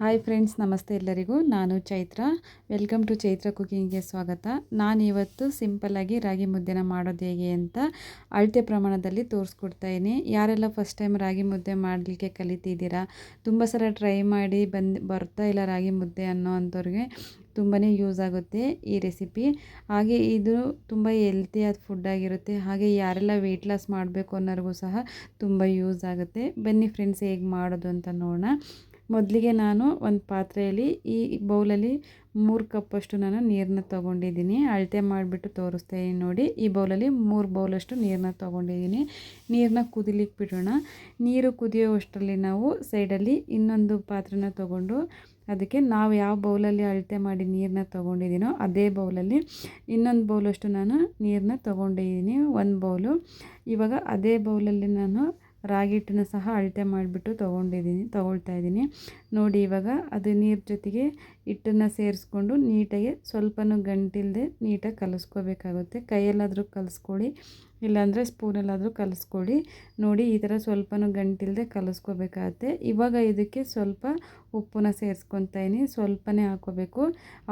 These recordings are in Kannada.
ಹಾಯ್ ಫ್ರೆಂಡ್ಸ್ ನಮಸ್ತೆ ಎಲ್ಲರಿಗೂ. ನಾನು ಚೈತ್ರ. ವೆಲ್ಕಮ್ ಟು ಚೈತ್ರ ಕುಕಿಂಗ್ಗೆ ಸ್ವಾಗತ. ನಾನು ಇವತ್ತು ಸಿಂಪಲ್ಲಾಗಿ ರಾಗಿ ಮುದ್ದೆನ ಮಾಡೋದು ಹೇಗೆ ಅಂತ ಅಳತೆ ಪ್ರಮಾಣದಲ್ಲಿ ತೋರಿಸ್ಕೊಡ್ತಾಯಿನಿ ಯಾರೆಲ್ಲ ಫಸ್ಟ್ ಟೈಮ್ ರಾಗಿ ಮುದ್ದೆ ಮಾಡಲಿಕ್ಕೆ ಕಲಿತಿದ್ದೀರಾ, ತುಂಬ ಸಲ ಟ್ರೈ ಮಾಡಿ ಬಂದು, ಬರ್ತಾ ಇಲ್ಲ ರಾಗಿ ಮುದ್ದೆ ಅನ್ನೋ ಅಂಥವ್ರಿಗೆ ತುಂಬಾ ಯೂಸ್ ಆಗುತ್ತೆ ಈ ರೆಸಿಪಿ ಹಾಗೆ ಇದು ತುಂಬ ಹೆಲ್ತಿಯಾದ ಫುಡ್ ಆಗಿರುತ್ತೆ. ಹಾಗೆ ಯಾರೆಲ್ಲ ವೆಯ್ಟ್ ಲಾಸ್ ಮಾಡಬೇಕು ಅನ್ನೋರಿಗೂ ಸಹ ತುಂಬ ಯೂಸ್ ಆಗುತ್ತೆ. ಬನ್ನಿ ಫ್ರೆಂಡ್ಸ್ ಹೇಗೆ ಮಾಡೋದು ಅಂತ ನೋಡೋಣ. ಮೊದಲಿಗೆ ನಾನು ಒಂದು ಪಾತ್ರೆಯಲ್ಲಿ ಈ ಬೌಲಲ್ಲಿ ಮೂರು ಕಪ್ಪಷ್ಟು ನಾನು ನೀರನ್ನ ತೊಗೊಂಡಿದ್ದೀನಿ. ಅಳತೆ ಮಾಡಿಬಿಟ್ಟು ತೋರಿಸ್ತೀನಿ ನೋಡಿ. ಈ ಬೌಲಲ್ಲಿ ಮೂರು ಬೌಲಷ್ಟು ನೀರನ್ನ ತೊಗೊಂಡಿದ್ದೀನಿ. ನೀರನ್ನ ಕುದಿಲಿಕ್ಕೆ ಬಿಡೋಣ. ನೀರು ಕುದಿಯೋವಷ್ಟರಲ್ಲಿ ನಾವು ಸೈಡಲ್ಲಿ ಇನ್ನೊಂದು ಪಾತ್ರೆನ ತೊಗೊಂಡು ಅದಕ್ಕೆ ನಾವು ಯಾವ ಬೌಲಲ್ಲಿ ಅಳತೆ ಮಾಡಿ ನೀರನ್ನ ತೊಗೊಂಡಿದ್ದೀನೋ ಅದೇ ಬೌಲಲ್ಲಿ ಇನ್ನೊಂದು ಬೌಲಷ್ಟು ನಾನು ನೀರನ್ನ ತೊಗೊಂಡಿದ್ದೀನಿ. ಒಂದು ಬೌಲು. ಇವಾಗ ಅದೇ ಬೌಲಲ್ಲಿ ನಾನು ರಾಗಿ ಹಿಟ್ಟನ್ನು ಸಹ ಅಳತೆ ಮಾಡಿಬಿಟ್ಟು ತೊಗೊಂಡಿದ್ದೀನಿ ತೊಗೊಳ್ತಾ ಇದ್ದೀನಿ. ನೋಡಿ ಇವಾಗ ಅದು ನೀರು ಜೊತೆಗೆ ಹಿಟ್ಟನ್ನು ಸೇರಿಸ್ಕೊಂಡು ನೀಟಾಗಿ ಸ್ವಲ್ಪನೂ ಗಂಟಿಲ್ಲದೆ ನೀಟಾಗಿ ಕಲಿಸ್ಕೋಬೇಕಾಗುತ್ತೆ. ಕೈಯಲ್ಲಾದರೂ ಕಲಿಸ್ಕೊಳ್ಳಿ, ಇಲ್ಲಾಂದರೆ ಸ್ಪೂನಲ್ಲಾದರೂ ಕಲಿಸ್ಕೊಳ್ಳಿ. ನೋಡಿ, ಈ ಥರ ಸ್ವಲ್ಪನೂ ಗಂಟಿಲ್ಲದೆ ಕಲಿಸ್ಕೋಬೇಕಾಗತ್ತೆ. ಇವಾಗ ಇದಕ್ಕೆ ಸ್ವಲ್ಪ ಉಪ್ಪನ್ನ ಸೇರಿಸ್ಕೊತಾಯಿನಿ ಸ್ವಲ್ಪನೇ ಹಾಕೋಬೇಕು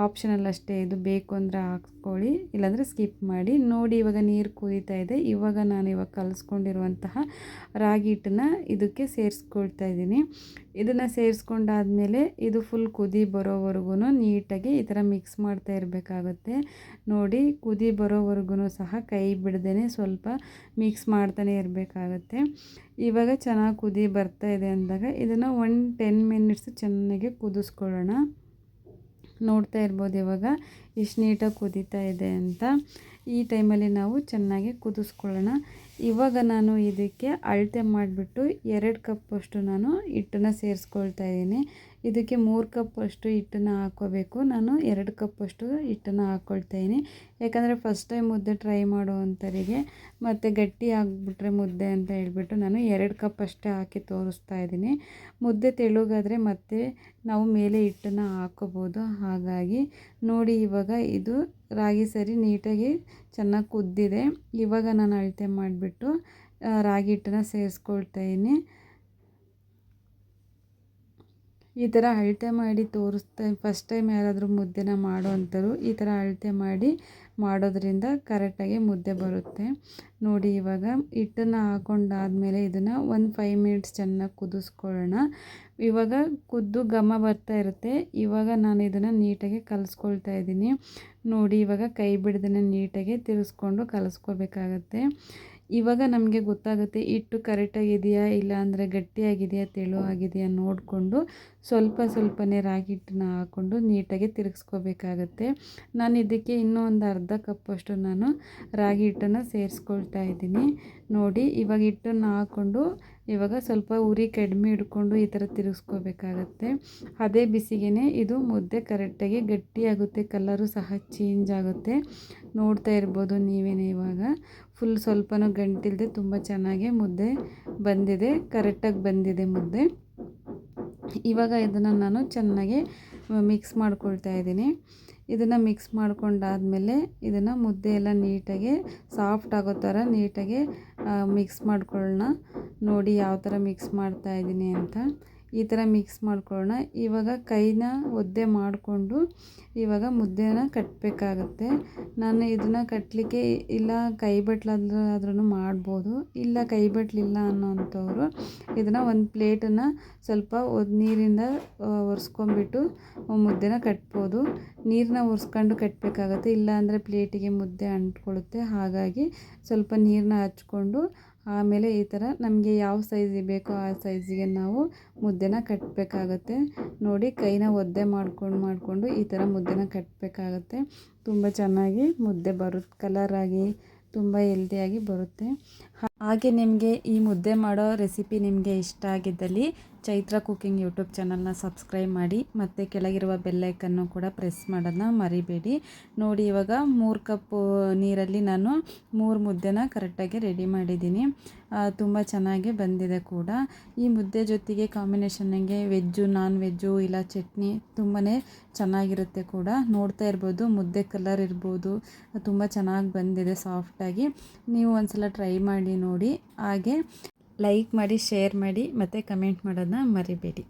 ಆಪ್ಷನಲ್ ಅಷ್ಟೇ, ಇದು ಬೇಕು ಅಂದರೆ ಹಾಕ್ಕೊಳ್ಳಿ, ಇಲ್ಲಾಂದರೆ ಸ್ಕಿಪ್ ಮಾಡಿ. ನೋಡಿ, ಇವಾಗ ನೀರು ಕುದೀತಾ ಇದೆ. ಇವಾಗ ನಾನು ಇವಾಗ ಕಲಿಸ್ಕೊಂಡಿರುವಂತಹ ರಾಗಿ ಹಿಟ್ಟನ್ನು ಇದಕ್ಕೆ ಸೇರಿಸ್ಕೊಳ್ತಾ ಇದ್ದೀನಿ. ಇದನ್ನು ಸೇರಿಸ್ಕೊಂಡಾದ್ಮೇಲೆ ಇದು ಫುಲ್ ಕುದಿ ಬರೋವರೆಗೂ ನೀಟಾಗಿ ಈ ಥರ ಮಿಕ್ಸ್ ಮಾಡ್ತಾ ಇರಬೇಕಾಗುತ್ತೆ. ನೋಡಿ, ಕುದಿ ಬರೋವರೆಗೂ ಸಹ ಕೈ ಬಿಡದೇ ಸ್ವಲ್ಪ ಮಿಕ್ಸ್ ಮಾಡ್ತಾನೆ ಇರಬೇಕಾಗತ್ತೆ. ಇವಾಗ ಚೆನ್ನಾಗಿ ಕುದಿ ಬರ್ತಾ ಇದೆ ಅಂದಾಗ ಇದನ್ನು ಒನ್ ಟೆನ್ ಮಿನಿಟ್ಸ್ ಚೆನ್ನಾಗಿ ಕುದಿಸ್ಕೊಳ್ಳೋಣ. ನೋಡ್ತಾ ಇರ್ಬೋದು ಇವಾಗ. ಎಷ್ಟು ನೀಟಾಗಿ ಕುದೀತಾ ಇದೆ ಅಂತ ಈ ಟೈಮಲ್ಲಿ ನಾವು ಚೆನ್ನಾಗಿ ಕುದಿಸ್ಕೊಳ್ಳೋಣ. ಇವಾಗ ನಾನು ಇದಕ್ಕೆ ಅಳತೆ ಮಾಡಿಬಿಟ್ಟು ಎರಡು ಕಪ್ಪಷ್ಟು ನಾನು ಹಿಟ್ಟನ್ನು ಸೇರಿಸ್ಕೊಳ್ತಾ ಇದ್ದೀನಿ. ಇದಕ್ಕೆ ಮೂರು ಕಪ್ಪಷ್ಟು ಹಿಟ್ಟನ್ನು ಹಾಕೋಬೇಕು ನಾನು ಎರಡು ಕಪ್ಪಷ್ಟು ಹಿಟ್ಟನ್ನು ಹಾಕ್ಕೊಳ್ತಾಯಿದ್ದೀನಿ ಯಾಕಂದರೆ ಫಸ್ಟ್ ಟೈಮ್ ಮುದ್ದೆ ಟ್ರೈ ಮಾಡುವಂಥವರಿಗೆ ಮತ್ತು ಗಟ್ಟಿ ಆಗಿಬಿಟ್ರೆ ಮುದ್ದೆ ಅಂತ ಹೇಳ್ಬಿಟ್ಟು ನಾನು ಎರಡು ಕಪ್ ಅಷ್ಟೇ ಹಾಕಿ ತೋರಿಸ್ತಾ ಇದ್ದೀನಿ. ಮುದ್ದೆ ತೆಳುಗಾದರೆ ಮತ್ತೆ ನಾವು ಮೇಲೆ ಹಿಟ್ಟನ್ನು ಹಾಕೋಬೋದು ಹಾಗಾಗಿ ನೋಡಿ, ಇವಾಗ ಇದು ರಾಗಿ ಸರಿ ನೀಟಾಗಿ ಚೆನ್ನಾಗಿ ಕುದ್ದಿದೆ. ಇವಾಗ ನಾನು ಅಳತೆ ಮಾಡಿಬಿಟ್ಟು ರಾಗಿ ಹಿಟ್ಟನ್ನ ಸೇರಿಸ್ಕೊಳ್ತಾ ಇದ್ದೀನಿ ಈ ಥರ ಅಳತೆ ಮಾಡಿ ತೋರಿಸ್ತಾ ಫಸ್ಟ್ ಟೈಮ್ ಯಾರಾದರೂ ಮುದ್ದೆನ ಮಾಡೋ ಈ ಥರ ಅಳತೆ ಮಾಡಿ ಮಾಡೋದ್ರಿಂದ ಕರೆಕ್ಟಾಗಿ ಮುದ್ದೆ ಬರುತ್ತೆ. ನೋಡಿ ಇವಾಗ ಹಿಟ್ಟನ್ನು ಹಾಕೊಂಡಾದ್ಮೇಲೆ ಇದನ್ನು ಒಂದು ಫೈವ್ ಮಿನಿಟ್ಸ್ ಚೆನ್ನಾಗಿ ಕುದಿಸ್ಕೊಳ್ಳೋಣ. ಇವಾಗ ಕುದ್ದು ಘಮ ಬರ್ತಾ ಇರುತ್ತೆ. ಇವಾಗ ನಾನು ಇದನ್ನು ನೀಟಾಗಿ ಕಲಿಸ್ಕೊಳ್ತಾ ಇದ್ದೀನಿ. ನೋಡಿ ಇವಾಗ ಕೈ ಬಿಡದನ್ನು ನೀಟಾಗಿ ತಿರುಗಿಸ್ಕೊಂಡು ಕಲಿಸ್ಕೋಬೇಕಾಗತ್ತೆ. ಇವಾಗ ನಮಗೆ ಗೊತ್ತಾಗುತ್ತೆ ಹಿಟ್ಟು ಕರೆಕ್ಟಾಗಿದೆಯಾ ಇಲ್ಲ ಅಂದರೆ ಗಟ್ಟಿಯಾಗಿದೆಯಾ ತೆಳು ಆಗಿದೆಯಾ ನೋಡಿಕೊಂಡು ಸ್ವಲ್ಪ ಸ್ವಲ್ಪನೇ ರಾಗಿ ಹಿಟ್ಟನ್ನ ಹಾಕ್ಕೊಂಡು ನೀಟಾಗಿ ತಿರುಗಿಸ್ಕೋಬೇಕಾಗತ್ತೆ. ನಾನು ಇದಕ್ಕೆ ಇನ್ನೂ ಒಂದು ಅರ್ಧ ಕಪ್ಪಷ್ಟು ನಾನು ರಾಗಿ ಹಿಟ್ಟನ್ನು ಸೇರಿಸ್ಕೊಳ್ತಾ ಇದ್ದೀನಿ. ನೋಡಿ, ಇವಾಗ ಹಿಟ್ಟನ್ನು ಹಾಕ್ಕೊಂಡು ಇವಾಗ ಸ್ವಲ್ಪ ಉರಿ ಕಡಿಮೆ ಹಿಡ್ಕೊಂಡು ಈ ಥರ ತಿರುಗಿಸ್ಕೋಬೇಕಾಗತ್ತೆ. ಅದೇ ಬಿಸಿಗೆ ಇದು ಮುದ್ದೆ ಕರೆಕ್ಟಾಗಿ ಗಟ್ಟಿಯಾಗುತ್ತೆ, ಕಲರು ಸಹ ಚೇಂಜ್ ಆಗುತ್ತೆ. ನೋಡ್ತಾ ಇರ್ಬೋದು ನೀವೇನೇ ಇವಾಗ. ಫುಲ್ ಸ್ವಲ್ಪನೂ ಗಂಟಿಲ್ಲದೆ ತುಂಬ ಚೆನ್ನಾಗೆ ಮುದ್ದೆ ಬಂದಿದೆ, ಕರೆಕ್ಟಾಗಿ ಬಂದಿದೆ ಮುದ್ದೆ. ಇವಾಗ ಇದನ್ನು ನಾನು ಚೆನ್ನಾಗಿ ಮಿಕ್ಸ್ ಮಾಡ್ಕೊಳ್ತಾ ಇದ್ದೀನಿ. ಇದನ್ನು ಮಿಕ್ಸ್ ಮಾಡ್ಕೊಂಡಾದಮೇಲೆ ಇದನ್ನು ಮುದ್ದೆ ಎಲ್ಲ ನೀಟಾಗಿ ಸಾಫ್ಟ್ ಆಗೋ ಥರ ನೀಟಾಗಿ ಮಿಕ್ಸ್ ಮಾಡ್ಕೊಳ್ಳೋಣ ನೋಡಿ ಯಾವ ಥರ ಮಿಕ್ಸ್ ಮಾಡ್ತಾ ಇದ್ದೀನಿ ಅಂತ. ಈ ಥರ ಮಿಕ್ಸ್ ಮಾಡ್ಕೊಳ್ಳೋಣ. ಇವಾಗ ಕೈನ ಒದ್ದೆ ಮಾಡಿಕೊಂಡು ಇವಾಗ ಮುದ್ದೆನ ಕಟ್ಟಬೇಕಾಗತ್ತೆ ನಾನು ಇದನ್ನು ಕಟ್ಟಲಿಕ್ಕೆ ಇಲ್ಲ ಕೈ ಬಟ್ಲಾದ್ರೂ ಮಾಡ್ಬೋದು. ಇಲ್ಲ ಕೈ ಬಟ್ಲಿಲ್ಲ ಅನ್ನೋಂಥವ್ರು ಇದನ್ನು ಒಂದು ಪ್ಲೇಟನ್ನು ಸ್ವಲ್ಪ ನೀರಿಂದ ಒರೆಸ್ಕೊಂಬಿಟ್ಟು ಮುದ್ದೆನ ಕಟ್ಬೋದು. ನೀರನ್ನ ಒರೆಸ್ಕೊಂಡು ಕಟ್ಟಬೇಕಾಗತ್ತೆ ಇಲ್ಲ ಅಂದರೆ ಪ್ಲೇಟಿಗೆ ಮುದ್ದೆ ಅಂಟ್ಕೊಳ್ಳುತ್ತೆ. ಹಾಗಾಗಿ ಸ್ವಲ್ಪ ನೀರನ್ನ ಹಚ್ಕೊಂಡು ಆಮೇಲೆ ಈ ಥರ ನಮಗೆ ಯಾವ ಸೈಜಿಗೆ ಬೇಕೋ ಆ ಸೈಜಿಗೆ ನಾವು ಮುದ್ದೆನ ಕಟ್ಟಬೇಕಾಗತ್ತೆ ನೋಡಿ ಕೈನ ಒದ್ದೆ ಮಾಡ್ಕೊಂಡು ಮಾಡಿಕೊಂಡು ಈ ಥರ ಮುದ್ದೆನ ಕಟ್ಟಬೇಕಾಗತ್ತೆ ತುಂಬ ಚೆನ್ನಾಗಿ ಮುದ್ದೆ ಬರುತ್ತೆ ಕಲರಾಗಿ ತುಂಬ ಹೆಲ್ದಿಯಾಗಿ ಬರುತ್ತೆ. ಹಾಗೆ ನಿಮಗೆ ಈ ಮುದ್ದೆ ಮಾಡೋ ರೆಸಿಪಿ ನಿಮಗೆ ಇಷ್ಟ ಆಗಿದ್ದಲ್ಲಿ ಚೈತ್ರ ಕುಕಿಂಗ್ ಯೂಟ್ಯೂಬ್ ಚಾನಲ್ನ ಸಬ್ಸ್ಕ್ರೈಬ್ ಮಾಡಿ ಮತ್ತು ಕೆಳಗಿರುವ ಬೆಲ್ಲೈಕನ್ನು ಕೂಡ ಪ್ರೆಸ್ ಮಾಡೋದನ್ನ ಮರಿಬೇಡಿ. ನೋಡಿ, ಇವಾಗ ಮೂರು ಕಪ್ಪು ನೀರಲ್ಲಿ ನಾನು ಮೂರು ಮುದ್ದೆನ ಕರೆಕ್ಟಾಗಿ ರೆಡಿ ಮಾಡಿದ್ದೀನಿ. ತುಂಬ ಚೆನ್ನಾಗಿ ಬಂದಿದೆ ಕೂಡ. ಈ ಮುದ್ದೆ ಜೊತೆಗೆ ಕಾಂಬಿನೇಷನ್ನಿಗೆ ವೆಜ್ಜು ನಾನ್ ವೆಜ್ಜು ಇಲ್ಲ ಚಟ್ನಿ ತುಂಬಾ ಚೆನ್ನಾಗಿರುತ್ತೆ ಕೂಡ. ನೋಡ್ತಾ ಇರ್ಬೋದು, ಮುದ್ದೆ ಕಲರ್ ಇರ್ಬೋದು, ತುಂಬ ಚೆನ್ನಾಗಿ ಬಂದಿದೆ ಸಾಫ್ಟಾಗಿ. ನೀವು ಒಂದ್ಸಲ ಟ್ರೈ ಮಾಡಿ ನೋಡಿ. ಹಾಗೆ ಲೈಕ್ ಮಾಡಿ ಶೇರ್ ಮಾಡಿ ಮತ್ತು ಕಮೆಂಟ್ ಮಾಡೋದನ್ನ ಮರಿಬೇಡಿ.